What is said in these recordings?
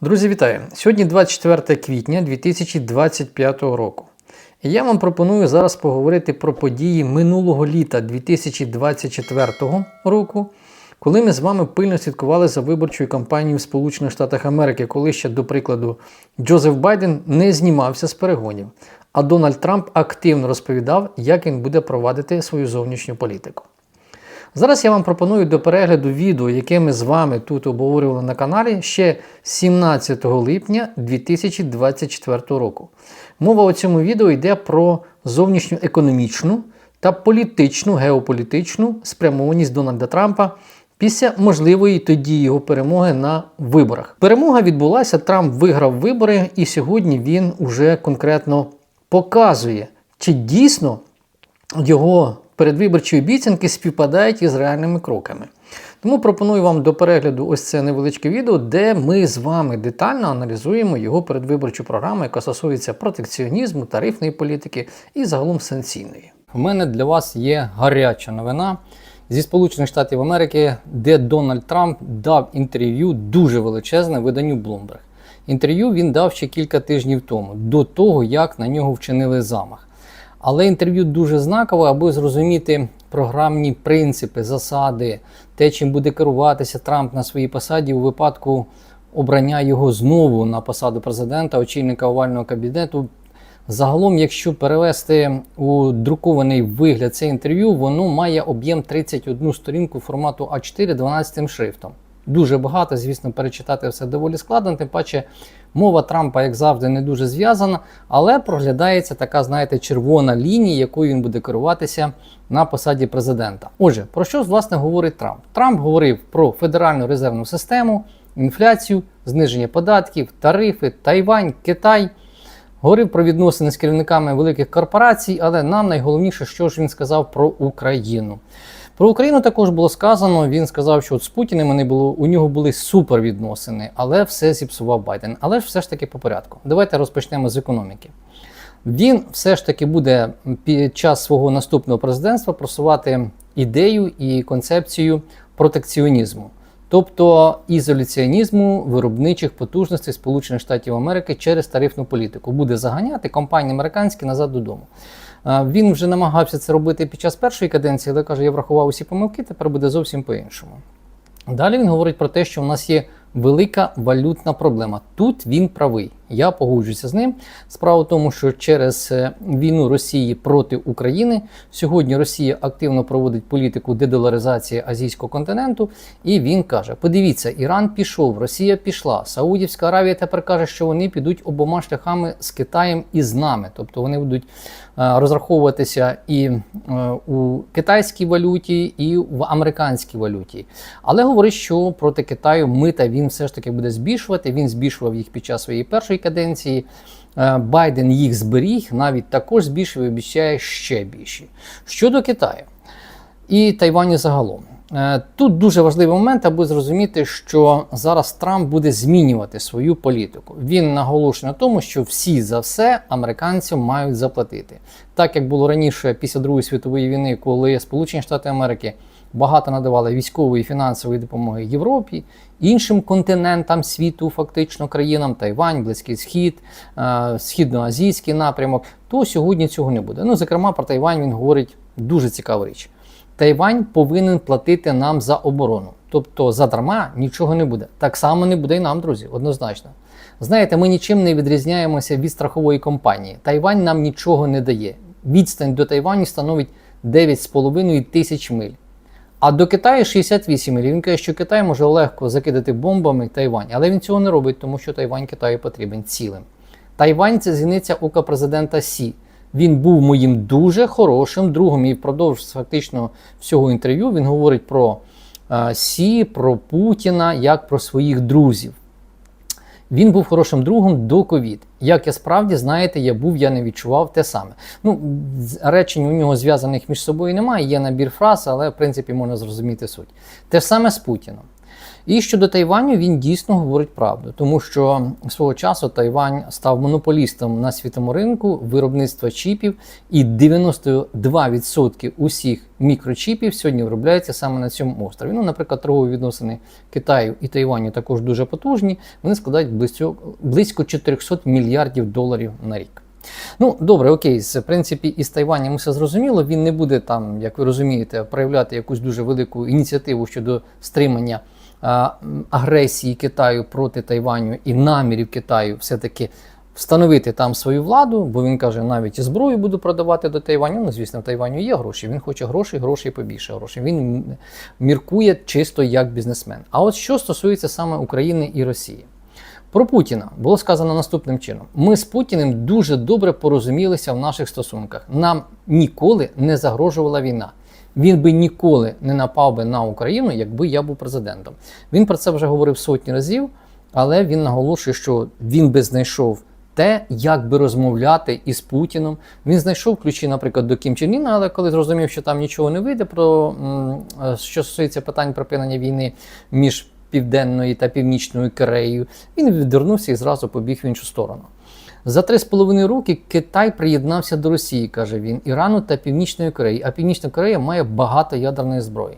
Друзі, вітаю! Сьогодні 24 квітня 2025 року. І я вам пропоную зараз поговорити про події минулого літа 2024 року, коли ми з вами пильно слідкували за виборчою кампанією в Сполучених Штатах Америки, коли ще, до прикладу, Джозеф Байден не знімався з перегонів, а Дональд Трамп активно розповідав, як він буде провадити свою зовнішню політику. Зараз я вам пропоную до перегляду відео, яке ми з вами тут обговорювали на каналі ще 17 липня 2024 року. Мова у цьому відео йде про зовнішню економічну та політичну, геополітичну спрямованість Дональда Трампа після можливої тоді його перемоги на виборах. Перемога відбулася, Трамп виграв вибори, і сьогодні він уже конкретно показує, чи дійсно його передвиборчі обіцянки співпадають із реальними кроками. Тому пропоную вам до перегляду ось це невеличке відео, де ми з вами детально аналізуємо його передвиборчу програму, яка стосується протекціонізму, тарифної політики і загалом санкційної. У мене для вас є гаряча новина зі Сполучених Штатів Америки, де Дональд Трамп дав інтерв'ю дуже величезне виданню Bloomberg. Інтерв'ю він дав ще кілька тижнів тому, до того як на нього вчинили замах. Але інтерв'ю дуже знакове, аби зрозуміти програмні принципи, засади, те, чим буде керуватися Трамп на своїй посаді у випадку обрання його знову на посаду президента, очільника овального кабінету. Загалом, якщо перевести у друкований вигляд це інтерв'ю, воно має об'єм 31 сторінку формату А4 12 шрифтом. Дуже багато, звісно, перечитати все доволі складно, тим паче мова Трампа, як завжди, не дуже зв'язана, але проглядається така, знаєте, червона лінія, якою він буде керуватися на посаді президента. Отже, про що власне говорить Трамп? Трамп говорив про федеральну резервну систему, інфляцію, зниження податків, тарифи, Тайвань, Китай. Говорив про відносини з керівниками великих корпорацій, але нам найголовніше, що ж він сказав про Україну. Про Україну також було сказано. Він сказав, що от з Путіним вони було, у нього були супер відносини, але все зіпсував Байден. Але ж все ж таки по порядку. Давайте розпочнемо з економіки. Він все ж таки буде під час свого наступного президентства просувати ідею і концепцію протекціонізму, тобто ізоляціонізму виробничих потужностей Сполучених Штатів Америки через тарифну політику. Буде заганяти компанії американські назад додому. Він вже намагався це робити під час першої каденції, але каже, я врахував усі помилки, тепер буде зовсім по-іншому. Далі він говорить про те, що в нас є велика валютна проблема. Тут він правий. Я погоджуюся з ним. Справа в тому, що через е, війну Росії проти України сьогодні Росія активно проводить політику дедоларизації азійського континенту, і він каже: подивіться, Іран пішов, Росія пішла, Саудівська Аравія тепер каже, що вони підуть обома шляхами з Китаєм і з нами, тобто вони будуть е, розраховуватися і е, у китайській валюті, і в американській валюті. Але говорить, що проти Китаю мита він все ж таки буде збільшувати. Він збільшував їх під час своєї першої каденції. Е, Байден їх зберіг, навіть також збільшив і обіцяє ще більші. Щодо Китаю і Тайваню загалом. Е, тут дуже важливий момент, аби зрозуміти, що зараз Трамп буде змінювати свою політику. Він наголошує на тому, що всі за все американцям мають заплатити. Так як було раніше після Другої світової війни, коли Сполучені Штати Америки багато надавали військової і фінансової допомоги Європі, іншим континентам світу, фактично країнам, Тайвань, Близький Схід, е, Східноазійський напрямок, то сьогодні цього не буде. Ну, зокрема, про Тайвань він говорить дуже цікаву річ. Тайвань повинен платити нам за оборону. Тобто задарма нічого не буде. Так само не буде і нам, друзі, однозначно. Знаєте, ми нічим не відрізняємося від страхової компанії. Тайвань нам нічого не дає. Відстань до Тайваню становить 9,5 тисяч миль. А до Китаю 68 миль. Він каже, що Китай може легко закидати бомбами Тайвань, але він цього не робить, тому що Тайвань Китаю потрібен цілим. Тайвань це зіниця ока президента Сі. Він був моїм дуже хорошим другом і впродовж фактично всього інтерв'ю він говорить про е, Сі, про Путіна як про своїх друзів. Він був хорошим другом до ковід. Як я справді знаєте, я був, я не відчував те саме. Ну, речень у нього зв'язаних між собою немає, є набір фраз, але в принципі можна зрозуміти суть. Те ж саме з Путіном. І щодо Тайваню він дійсно говорить правду, тому що свого часу Тайвань став монополістом на світовому ринку виробництва чіпів, і 92% усіх мікрочіпів сьогодні виробляється саме на цьому острові. Ну, наприклад, торгові відносини Китаю і Тайваню також дуже потужні. Вони складають близько, близько 400 мільярдів доларів на рік. Ну, добре, окей, в принципі, із Тайванем все зрозуміло. Він не буде там, як ви розумієте, проявляти якусь дуже велику ініціативу щодо стримання агресії Китаю проти Тайваню і намірів Китаю все-таки встановити там свою владу, бо він каже, навіть зброю буду продавати до Тайваню. Ну, звісно, в Тайваню є гроші. Він хоче грошей, грошей побільше грошей. Він міркує чисто як бізнесмен. А от що стосується саме України і Росії. Про Путіна було сказано наступним чином: ми з Путіним дуже добре порозумілися в наших стосунках. Нам ніколи не загрожувала війна. Він би ніколи не напав би на Україну, якби я був президентом. Він про це вже говорив сотні разів, але він наголошує, що він би знайшов те, як би розмовляти із Путіном. Він знайшов ключі, наприклад, до Кім Чен Іна, але коли зрозумів, що там нічого не вийде, про е, що стосується питань припинення війни між Південною та Північною Кореєю, він відвернувся і зразу побіг в іншу сторону. За три з половиною роки Китай приєднався до Росії, каже він, Ірану та Північної Кореї. А Північна Корея має багато ядерної зброї.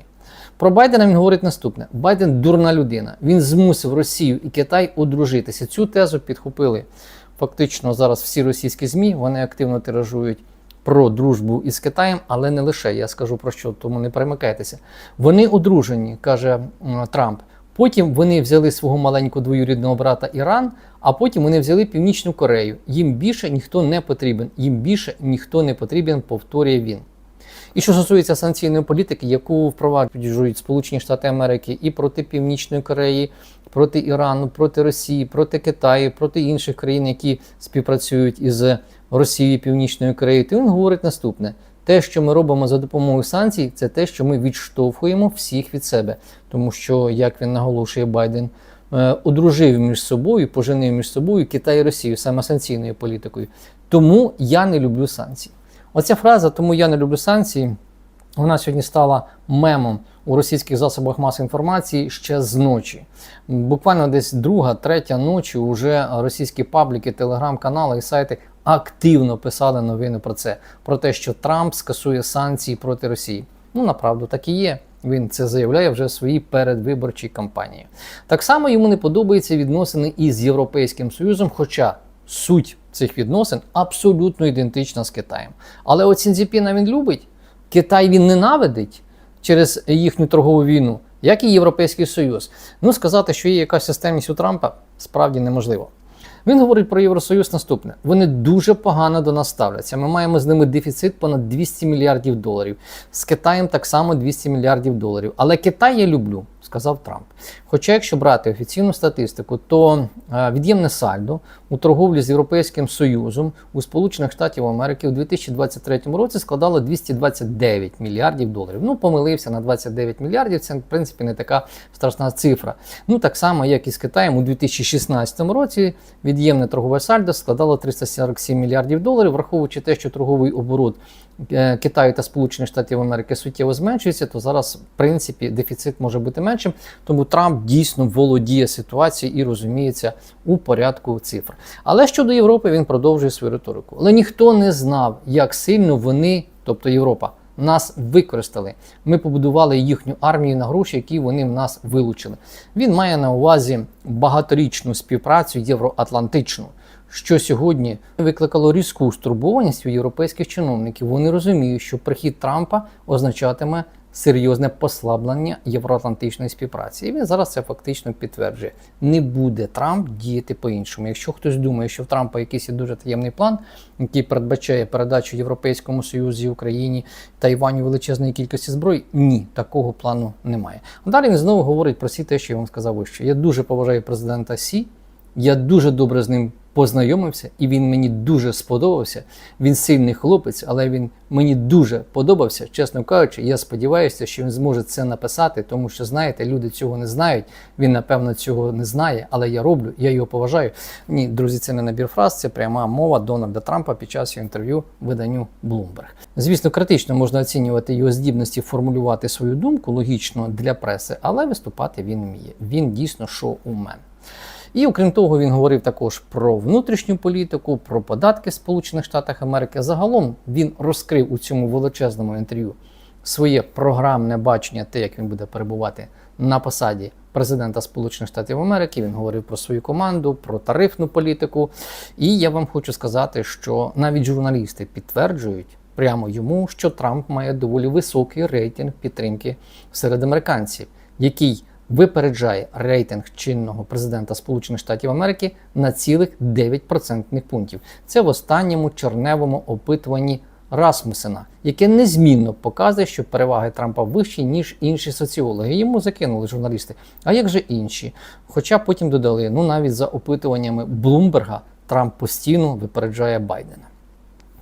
Про Байдена він говорить наступне: Байден дурна людина. Він змусив Росію і Китай одружитися. Цю тезу підхопили фактично зараз всі російські ЗМІ. Вони активно тиражують про дружбу із Китаєм, але не лише. Я скажу про що, тому не перемикайтеся. Вони одружені, каже Трамп. Потім вони взяли свого маленького двоюрідного брата Іран, а потім вони взяли Північну Корею. Їм більше ніхто не потрібен. Їм більше ніхто не потрібен, повторює він. І що стосується санкційної політики, яку впроваджують Сполучені Штати Америки і проти Північної Кореї, проти Ірану, проти Росії, проти Китаю, проти інших країн, які співпрацюють із Росією, Північною Кореєю, то він говорить наступне: те, що ми робимо за допомогою санкцій, це те, що ми відштовхуємо всіх від себе, тому що, як він наголошує Байден, е, одружив між собою, поженив між собою Китай і Росію саме санкційною політикою. Тому я не люблю санкції. Оця фраза, тому я не люблю санкції, вона сьогодні стала мемом у російських засобах масової інформації ще з ночі. Буквально десь друга, третя ночі вже російські пабліки, телеграм-канали і сайти активно писали новини про це, про те, що Трамп скасує санкції проти Росії. Ну, направду, так і є. Він це заявляє вже в своїй передвиборчій кампанії. Так само йому не подобаються відносини із Європейським Союзом, хоча суть цих відносин абсолютно ідентична з Китаєм. Але от Сінзіпіна він любить, Китай він ненавидить через їхню торгову війну, як і Європейський Союз. Ну, сказати, що є якась системність у Трампа, справді неможливо. Він говорить про Євросоюз наступне: вони дуже погано до нас ставляться. Ми маємо з ними дефіцит понад 200 мільярдів доларів. З Китаєм так само 200 мільярдів доларів. Але Китай я люблю, сказав Трамп. Хоча, якщо брати офіційну статистику, то е, від'ємне сальдо у торговлі з Європейським Союзом у Сполучених Штатів Америки у 2023 році складало 229 мільярдів доларів. Ну, помилився на 29 мільярдів. Це в принципі не така страшна цифра. Ну так само, як і з Китаєм у 2016 році від'ємне торгове сальдо складало 347 мільярдів доларів, враховуючи те, що торговий оборот Китаю та Сполучених Штатів Америки суттєво зменшується, то зараз, в принципі, дефіцит може бути меншим. Тому Трамп дійсно володіє ситуацією і розуміється у порядку цифр. Але щодо Європи, він продовжує свою риторику. Але ніхто не знав, як сильно вони, тобто Європа, нас використали. Ми побудували їхню армію на гроші, які вони в нас вилучили. Він має на увазі багаторічну співпрацю євроатлантичну. Що сьогодні викликало різку стурбованість у європейських чиновників. Вони розуміють, що прихід Трампа означатиме серйозне послаблення євроатлантичної співпраці. І він зараз це фактично підтверджує. Не буде Трамп діяти по-іншому. Якщо хтось думає, що в Трампа якийсь є дуже таємний план, який передбачає передачу Європейському Союзі Україні Тайваню величезної кількості зброї, ні, такого плану немає. Далі він знову говорить про всі те, що я вам сказав вище. Я дуже поважаю президента Сі. Я дуже добре з ним познайомився, і він мені дуже сподобався. Він сильний хлопець, але він мені дуже подобався. Чесно кажучи, я сподіваюся, що він зможе це написати, тому що знаєте, люди цього не знають. Він напевно цього не знає, але я роблю, я його поважаю. Ні, друзі, це не набір фраз, це пряма мова Дональда Трампа під час його інтерв'ю виданню Bloomberg. Звісно, критично можна оцінювати його здібності формулювати свою думку логічно для преси, але виступати він вміє. Він дійсно шоумен. І окрім того, він говорив також про внутрішню політику, про податки Сполучених Штатів Америки. Загалом він розкрив у цьому величезному інтерв'ю своє програмне бачення, те, як він буде перебувати на посаді президента Сполучених Штатів Америки. Він говорив про свою команду, про тарифну політику. І я вам хочу сказати, що навіть журналісти підтверджують прямо йому, що Трамп має доволі високий рейтинг підтримки серед американців, який випереджає рейтинг чинного президента Сполучених Штатів Америки на цілих 9 процентних пунктів. Це в останньому черневому опитуванні Расмусена, яке незмінно показує, що переваги Трампа вищі, ніж інші соціологи. Йому закинули журналісти. А як же інші? Хоча потім додали, ну навіть за опитуваннями Блумберга Трамп постійно випереджає Байдена.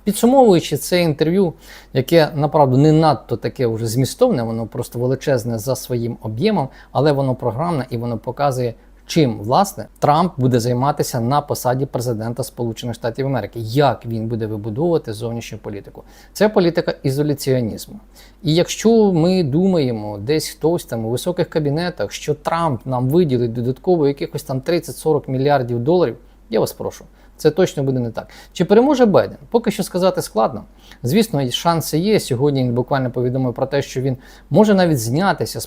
Підсумовуючи це інтерв'ю, яке направду не надто таке вже змістовне, воно просто величезне за своїм об'ємом, але воно програмне і воно показує, чим власне Трамп буде займатися на посаді президента Сполучених Штатів Америки, як він буде вибудовувати зовнішню політику. Це політика ізоляціонізму. І якщо ми думаємо, десь хтось там у високих кабінетах, що Трамп нам виділить додатково якихось там 30-40 мільярдів доларів, я вас прошу. Це точно буде не так. Чи переможе Байден? Поки що сказати складно. Звісно, шанси є. Сьогодні він буквально повідомив про те, що він може навіть знятися з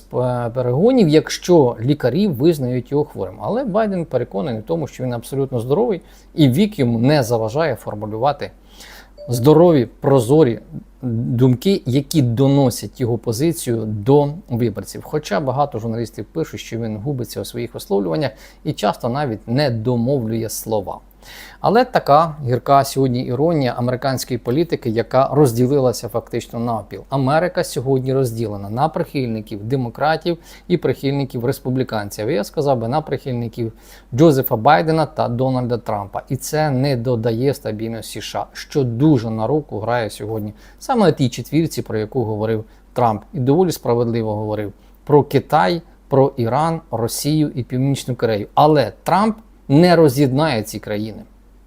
перегонів, якщо лікарі визнають його хворим. Але Байден переконаний в тому, що він абсолютно здоровий, і вік йому не заважає формулювати здорові, прозорі думки, які доносять його позицію до виборців. Хоча багато журналістів пишуть, що він губиться у своїх висловлюваннях і часто навіть не домовлює слова. Але така гірка сьогодні іронія американської політики, яка розділилася фактично навпіл. Америка сьогодні розділена на прихильників демократів і прихильників республіканців. Я сказав би на прихильників Джозефа Байдена та Дональда Трампа. І це не додає стабільності США, що дуже на руку грає сьогодні саме на тій четвірці, про яку говорив Трамп, і доволі справедливо говорив про Китай, про Іран, Росію і Північну Корею. Але Трамп не роз'єднає ці країни.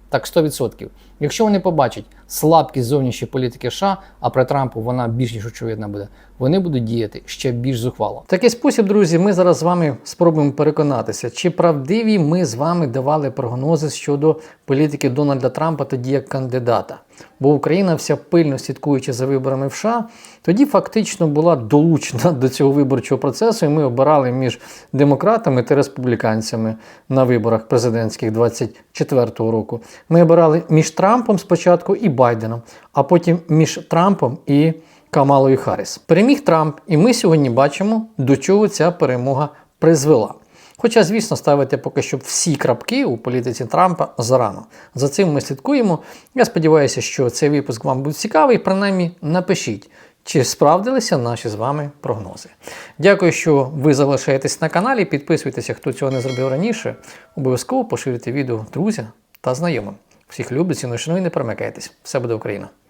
Так, 100%. Якщо вони побачать слабкість зовнішньої політики США, а при Трампу вона більш ніж очевидна буде, вони будуть діяти ще більш зухвало. Такий спосіб, друзі, ми зараз з вами спробуємо переконатися, чи правдиві ми з вами давали прогнози щодо політики Дональда Трампа тоді як кандидата. Бо Україна, вся пильно слідкуючи за виборами в США, тоді фактично була долучена до цього виборчого процесу, і ми обирали між демократами та республіканцями на виборах президентських 24-го року. Ми обирали між Трампом спочатку і Байденом, а потім між Трампом і Камалою Харріс. Переміг Трамп, і ми сьогодні бачимо, до чого ця перемога призвела. Хоча, звісно, ставити поки що всі крапки у політиці Трампа зарано. За цим ми слідкуємо. Я сподіваюся, що цей випуск вам буде цікавий. Принаймні, напишіть, чи справдилися наші з вами прогнози. Дякую, що ви залишаєтесь на каналі. Підписуйтеся, хто цього не зробив раніше. Обов'язково поширюйте відео друзям та знайомим. Всіх люблю, ціную, і не перемикайтесь. Все буде Україна!